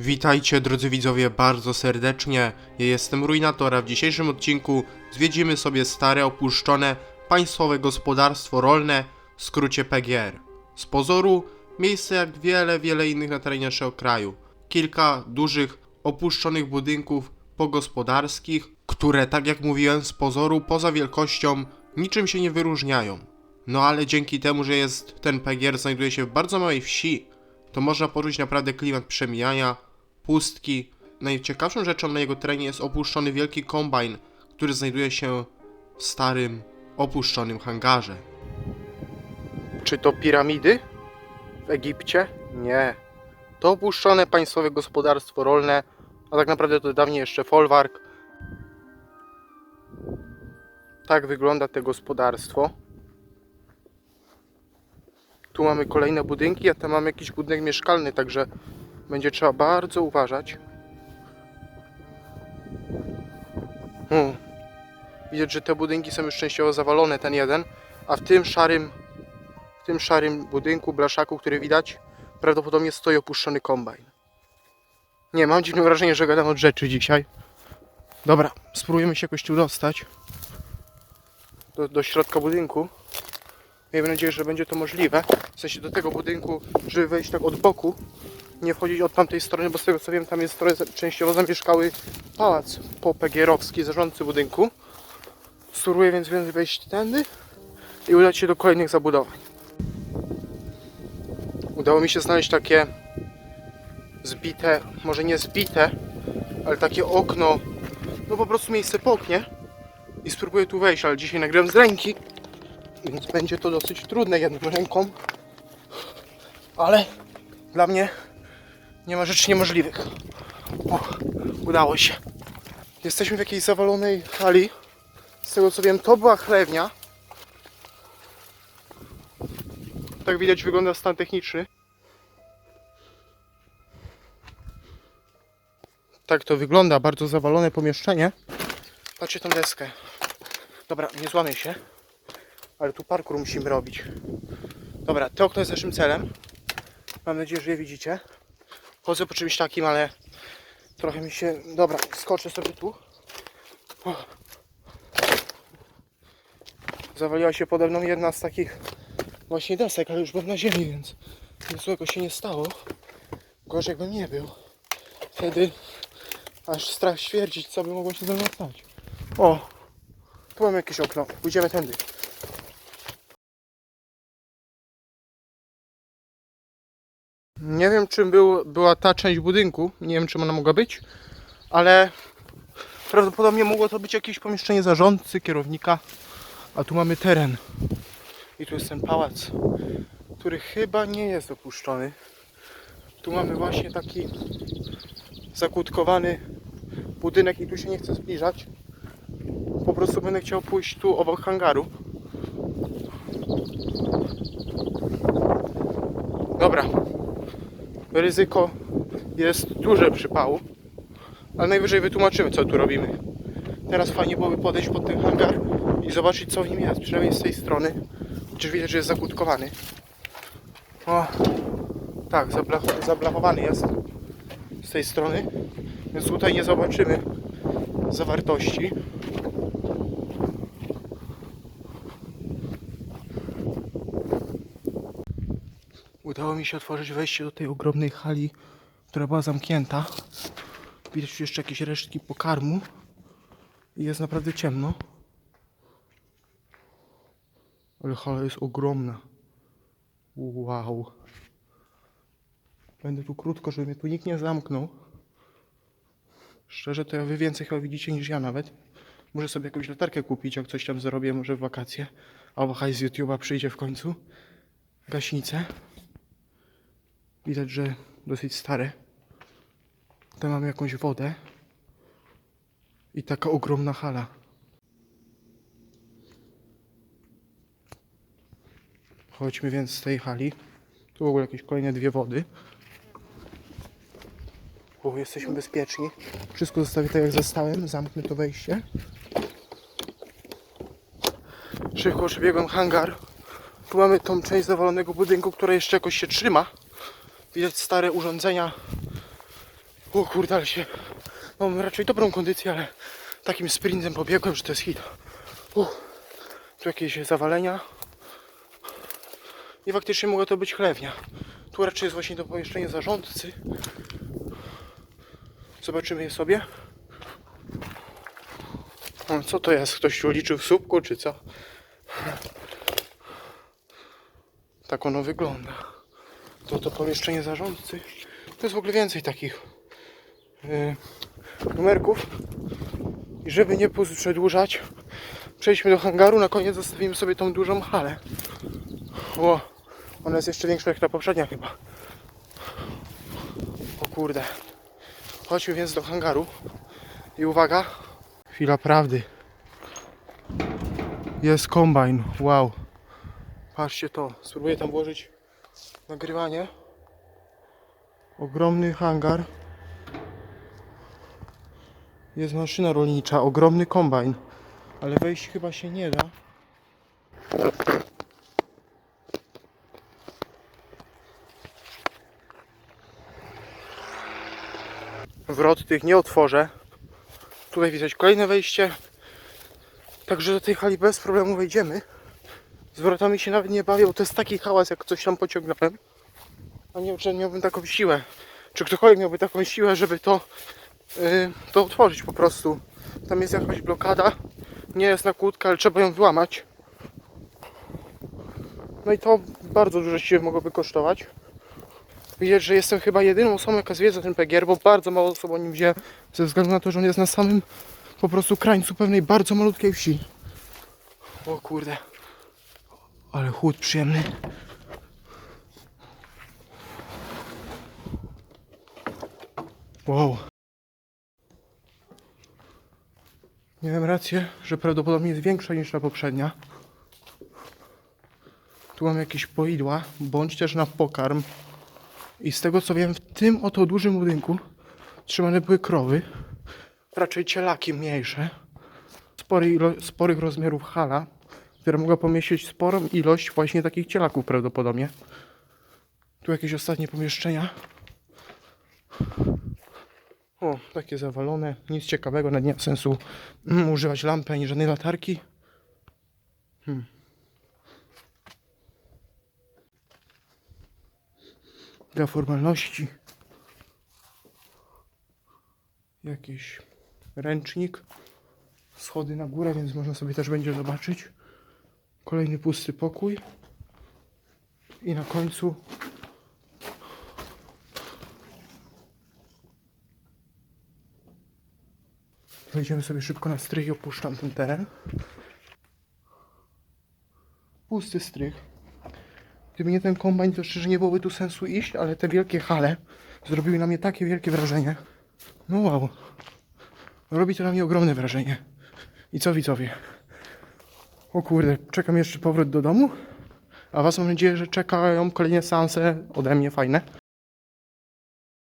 Witajcie drodzy widzowie bardzo serdecznie. Ja jestem Ruinatora. W dzisiejszym odcinku zwiedzimy sobie stare, opuszczone państwowe gospodarstwo rolne, w skrócie PGR. Z pozoru miejsce jak wiele, wiele innych na terenie naszego kraju. Kilka dużych, opuszczonych budynków pogospodarskich, które, tak jak mówiłem, z pozoru poza wielkością niczym się nie wyróżniają. No ale dzięki temu, że jest ten PGR znajduje się w bardzo małej wsi, to można poczuć naprawdę klimat przemijania, pustki. Najciekawszą rzeczą na jego terenie jest opuszczony wielki kombajn, który znajduje się w starym, opuszczonym hangarze. Czy to piramidy? W Egipcie? Nie. To opuszczone państwowe gospodarstwo rolne, a tak naprawdę to dawniej jeszcze folwark. Tak wygląda to gospodarstwo. Tu mamy kolejne budynki, a tam mamy jakiś budynek mieszkalny, także będzie trzeba bardzo uważać. Hmm. Widać, że te budynki są już częściowo zawalone, ten jeden, a w tym szarym, w tym szarym budynku, blaszaku, który widać, prawdopodobnie stoi opuszczony kombajn. Nie, mam dziwne wrażenie, że gadam od rzeczy dzisiaj. Dobra, spróbujemy się jakoś tu dostać do, do środka budynku. Miejmy nadzieję, że będzie to możliwe. W sensie do tego budynku, żeby wejść tak od boku, nie wchodzić od tamtej strony, bo z tego co wiem, tam jest trochę częściowo zamieszkały pałac popegierowski, zarządcy budynku. Spróbuję więc wejść tędy i udać się do kolejnych zabudowań. Udało mi się znaleźć takie zbite, może nie zbite, ale takie okno, no po prostu miejsce po oknie i spróbuję tu wejść, ale dzisiaj nagrywam z ręki, więc będzie to dosyć trudne jedną ręką, ale dla mnie nie ma rzeczy niemożliwych. O, udało się. Jesteśmy w jakiejś zawalonej hali. Z tego co wiem, to była chlewnia. Tak widać wygląda stan techniczny. Tak to wygląda, bardzo zawalone pomieszczenie. Patrzcie tą deskę. Dobra, nie złamię się. Ale tu parkour musimy robić. Dobra, to okno jest naszym celem. Mam nadzieję, że je widzicie. Chodzę po czymś takim, ale trochę mi się... Dobra, skoczę sobie tu. O. Zawaliła się pode mną jedna z takich właśnie desek, ale już byłem na ziemi, więc nic złego się nie stało. Gorzej jakbym nie był. Wtedy aż strach stwierdzić, co by mogło się ze mną stać. O, tu mamy jakieś okno. Pójdziemy tędy. Nie wiem, czym był, była ta część budynku. Nie wiem, czym ona mogła być, ale prawdopodobnie mogło to być jakieś pomieszczenie zarządcy, kierownika. A tu mamy teren. I tu jest ten pałac, który chyba nie jest opuszczony. Tu mamy właśnie taki zakłódkowany budynek i tu się nie chcę zbliżać. Po prostu będę chciał pójść tu obok hangaru. Dobra, ryzyko jest duże przypału, ale najwyżej wytłumaczymy, co tu robimy. Teraz fajnie byłoby podejść pod ten hangar i zobaczyć, co w nim jest, przynajmniej z tej strony. Chociaż widać, że jest zakłódkowany. O, tak, zablach- zablachowany jest z tej strony, więc tutaj nie zobaczymy zawartości. Udało mi się otworzyć wejście do tej ogromnej hali, która była zamknięta. Widać jeszcze jakieś resztki pokarmu. I jest naprawdę ciemno. Ale hala jest ogromna. Wow. Będę tu krótko, żeby mnie tu nikt nie zamknął. Szczerze to ja wy więcej chyba widzicie niż ja nawet. Muszę sobie jakąś latarkę kupić, jak coś tam zrobię, może w wakacje. Albo hajs z YouTube'a przyjdzie w końcu. Gaśnicę. Widać, że dosyć stare. Tam mamy jakąś wodę. I taka ogromna hala. Chodźmy więc z tej hali. Tu w ogóle jakieś kolejne dwie wody. O, jesteśmy bezpieczni. Wszystko zostawię tak jak zostałem. Zamknę to wejście. Szybko przebiegłem hangar. Tu mamy tą część zawalonego budynku, która jeszcze jakoś się trzyma. Widać stare urządzenia O kurde, ale się... Mam raczej dobrą kondycję, ale takim sprintem pobiegłem, że to jest hit. Tu jakieś zawalenia. I faktycznie mogła to być chlewnia. Tu raczej jest właśnie to pomieszczenie zarządcy. Zobaczymy je sobie. O, co to jest? Ktoś tu liczył w słupku, czy co? Tak ono wygląda. To to pomieszczenie zarządcy. To jest w ogóle więcej takich yy, numerków. I żeby nie przedłużać, przejdźmy do hangaru. Na koniec zostawimy sobie tą dużą halę. O, ona jest jeszcze większa jak ta poprzednia chyba. O kurde. Chodźmy więc do hangaru. I uwaga, chwila prawdy. Jest kombajn, wow. Patrzcie to, spróbuję tam włożyć nagrywanie. Ogromny hangar. Jest maszyna rolnicza, ogromny kombajn. Ale wejść chyba się nie da. Wrot tych nie otworzę. Tutaj widać kolejne wejście. Także do tej hali bez problemu wejdziemy. Z wrotami się nawet nie bawię, bo to jest taki hałas, jak coś tam pociągnąłem. A nie czy miałbym taką siłę. Czy ktokolwiek miałby taką siłę, żeby to, yy, to otworzyć po prostu. Tam jest jakaś blokada. Nie jest na kłódkę, ale trzeba ją wyłamać. No i to bardzo duże siły mogłoby kosztować. Widać, że jestem chyba jedyną osobą, jaka zwiedza ten PGR, bo bardzo mało osób o nim wie, ze względu na to, że on jest na samym po prostu krańcu pewnej bardzo malutkiej wsi. O kurde. Ale chłód przyjemny. Wow. Miałem rację, że prawdopodobnie jest większa niż ta poprzednia. Tu mam jakieś poidła, bądź też na pokarm. I z tego co wiem, w tym oto dużym budynku trzymane były krowy. Raczej cielaki mniejsze. Spory sporych rozmiarów hala, która mogła pomieścić sporą ilość właśnie takich cielaków prawdopodobnie. Tu jakieś ostatnie pomieszczenia. O, takie zawalone, nic ciekawego, nawet nie ma sensu używać lampy ani żadnej latarki. Hmm. Dla formalności. Jakiś ręcznik. Schody na górę, więc można sobie też będzie zobaczyć. Kolejny pusty pokój. I na końcu Wejdziemy sobie szybko na strych i opuszczam ten teren. Pusty strych. Gdyby nie ten kombajn, to szczerze nie byłoby tu sensu iść, ale te wielkie hale zrobiły na mnie takie wielkie wrażenie. No wow. Robi to na mnie ogromne wrażenie. I co widzowie? O kurde, czekam jeszcze powrót do domu. A was mam nadzieję, że czekają kolejne seanse ode mnie fajne.